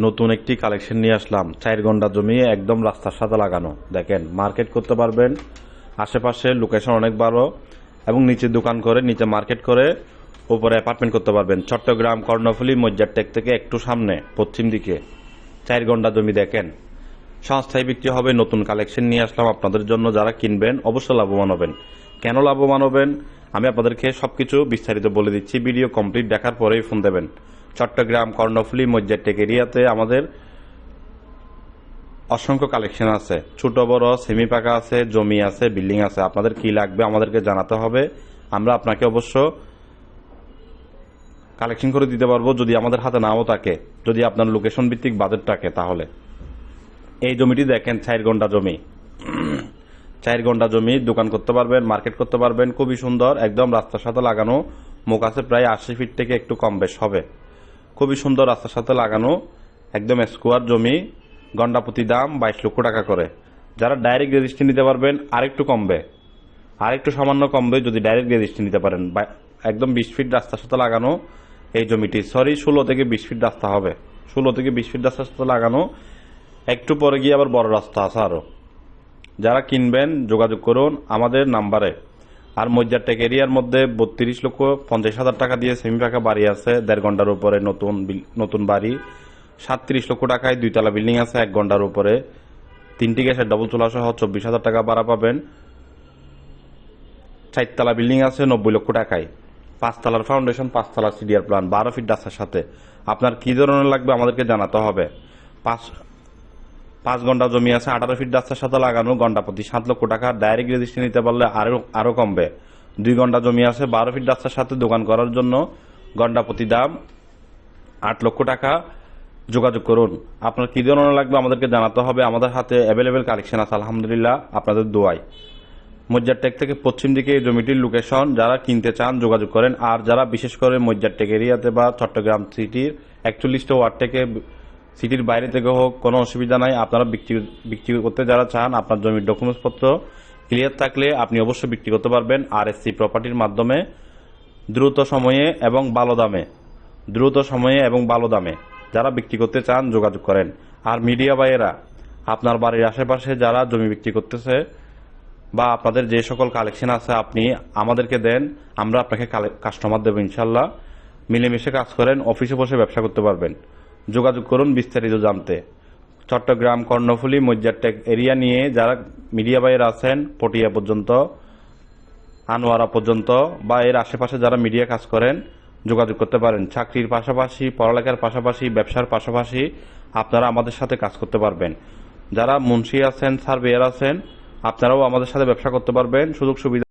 নতুন একটি কালেকশন নিয়ে আসলাম। চার ঘণ্টা জমি একদম রাস্তার সাথে লাগানো। দেখেন, মার্কেট করতে পারবেন। আশেপাশে লোকেশন অনেক ভালো এবং নিচে দোকান করে, নিচে মার্কেট করে উপরে অ্যাপার্টমেন্ট করতে পারবেন। চট্টগ্রাম, কর্ণফুলী, মজ্জারটেক থেকে একটু সামনে, পশ্চিম দিকে। চার ঘণ্টা জমি দেখেন। সংস্থায় বিক্রি হবে, নতুন কালেকশন নিয়ে আসলাম আপনাদের জন্য। যারা কিনবেন, অবশ্যই লাভবান হবেন। কেন লাভবান হবেন? আমি আপনাদেরকে সবকিছু বিস্তারিত বলে দিচ্ছি। ভিডিও কমপ্লিট দেখার পরেই ফোন দেবেন। চট্টগ্রাম কর্ণফুলী মজ্জারটেক এরিয়াতে আমাদের অসংখ্য কালেকশন আছে। ছোট, বড় সেমি পাকা আছে, জমি আছে, বিল্ডিং আছে। আপনাদের কি লাগবে আমাদেরকে জানাতে হবে। আমরা আপনাকে অবশ্য কালেকশন করে দিতে পারব যদি আমাদের হাতে নাও থাকে। যদি আপনার লোকেশন ভিত্তিক বাজেট থাকে তাহলে। এই জমিটি দেখেন চার ঘণ্টা জমি। চার ঘণ্টা জমি, দোকান করতে পারবেন মার্কেট করতে পারবেন। খুবই সুন্দর, একদম রাস্তার সাথে লাগানো। মুখ আছে প্রায় আশি ফিট থেকে একটু কম বেশ হবে। খুবই সুন্দর রাস্তার সাথে লাগানো, একদম স্কোয়ার জমি গন্ডাপতি দাম বাইশ লক্ষ টাকা করে। যারা ডাইরেক্ট রেজিস্ট্রি নিতে পারবেন, আরেকটু কমবে। আরেকটু সামান্য কমবে যদি ডাইরেক্ট রেজিস্ট্রি নিতে পারেন। একদম বিশ ফিট রাস্তার সাথে লাগানো এই জমিটি। সরি ষোলো থেকে বিশ ফিট রাস্তা হবে। ষোলো থেকে বিশ ফিট রাস্তার সাথে লাগানো, একটু পরে গিয়ে আবার বড় রাস্তা আছে আরও যারা কিনবেন, যোগাযোগ করুন আমাদের নাম্বারে। আর মজ্জারটেক এরিয়ার মধ্যে বত্রিশ লক্ষ পঞ্চাশ হাজার টাকা দিয়ে সেমি পাকা বাড়ি আছে। দেড় ঘণ্টার উপরে নতুন নতুন বাড়ি। সাতত্রিশ লক্ষ টাকায় দুইতলা বিল্ডিং আছে এক ঘণ্টার উপরে। তিনটি গ্যাসের ডবল চুলা সহ চব্বিশ হাজার টাকা ভাড়া পাবেন। চারতলা বিল্ডিং আছে নব্বই লক্ষ টাকায়। পাঁচতলার ফাউন্ডেশন পাঁচতলার সিডিআর প্ল্যান বারো ফিট রাস্তার সাথে। আপনার কি ধরনের লাগবে আমাদেরকে জানাতে হবে। পাঁচ পাঁচ ঘণ্টা জমি আছে, আঠারো ফিট রাস্তার সাথে লাগানো, ঘণ্টা প্রতি সাত লক্ষ টাকা। ডাইরেক্ট রেজিস্ট্রি নিতে পারলে আরও আরও কমবে। দুই ঘণ্টা জমি আছে, বারো ফিট রাস্তার সাথে দোকান করার জন্য ঘণ্টা প্রতি দাম আট লক্ষ টাকা। যোগাযোগ করুন। আপনার কি ধরনের লাগবে আমাদেরকে জানাতে হবে। আমাদের হাতে অ্যাভেলেবেল কালেকশন আছে, আলহামদুলিল্লাহ, আপনাদের দোয়াই। মজ্জারটেক থেকে পশ্চিম দিকে এই জমিটির লোকেশন যারা কিনতে চান, যোগাযোগ করেন। আর যারা বিশেষ করে মজ্জারটেক এরিয়াতে বা চট্টগ্রাম সিটির একচল্লিশটা ওয়ার্ড থেকে সিটির বাইরে থেকে হোক, কোনো অসুবিধা নাই। আপনারা বিক্রি বিক্রি করতে যারা চান, আপনার জমির ডকুমেন্টস পত্র ক্লিয়ার থাকলে আপনি অবশ্যই বিক্রি করতে পারবেন আর প্রপার্টির মাধ্যমে দ্রুত সময়ে এবং ভালো দামে। দ্রুত সময়ে এবং ভালো দামে। যারা বিক্রি করতে চান, যোগাযোগ করেন। আর মিডিয়া ভাইয়েরা, আপনার বাড়ির আশেপাশে যারা জমি বিক্রি করতেছে বা আপনাদের যে সকল কালেকশন আছে, আপনি আমাদেরকে দেন, আমরা আপনাকে কাস্টমার দেবো ইনশাল্লাহ। মিলেমিশে কাজ করেন, অফিসে বসে ব্যবসা করতে পারবেন। যোগাযোগ করুন বিস্তারিত জানতে। চট্টগ্রাম, কর্ণফুলী, মজ্জারটেক এরিয়া নিয়ে যারা মিডিয়া বাইরে আছেন, পটিয়া পর্যন্ত, আনোয়ারা পর্যন্ত বা এর আশেপাশে যারা মিডিয়া কাজ করেন, যোগাযোগ করতে পারেন। চাকরির পাশাপাশি, পড়ালেখার পাশাপাশি, ব্যবসার পাশাপাশি আপনারা আমাদের সাথে কাজ করতে পারবেন। যারা মুন্সি আছেন, সার্ভেয়ার আছেন, আপনারাও আমাদের সাথে ব্যবসা করতে পারবেন। সুযোগ সুবিধা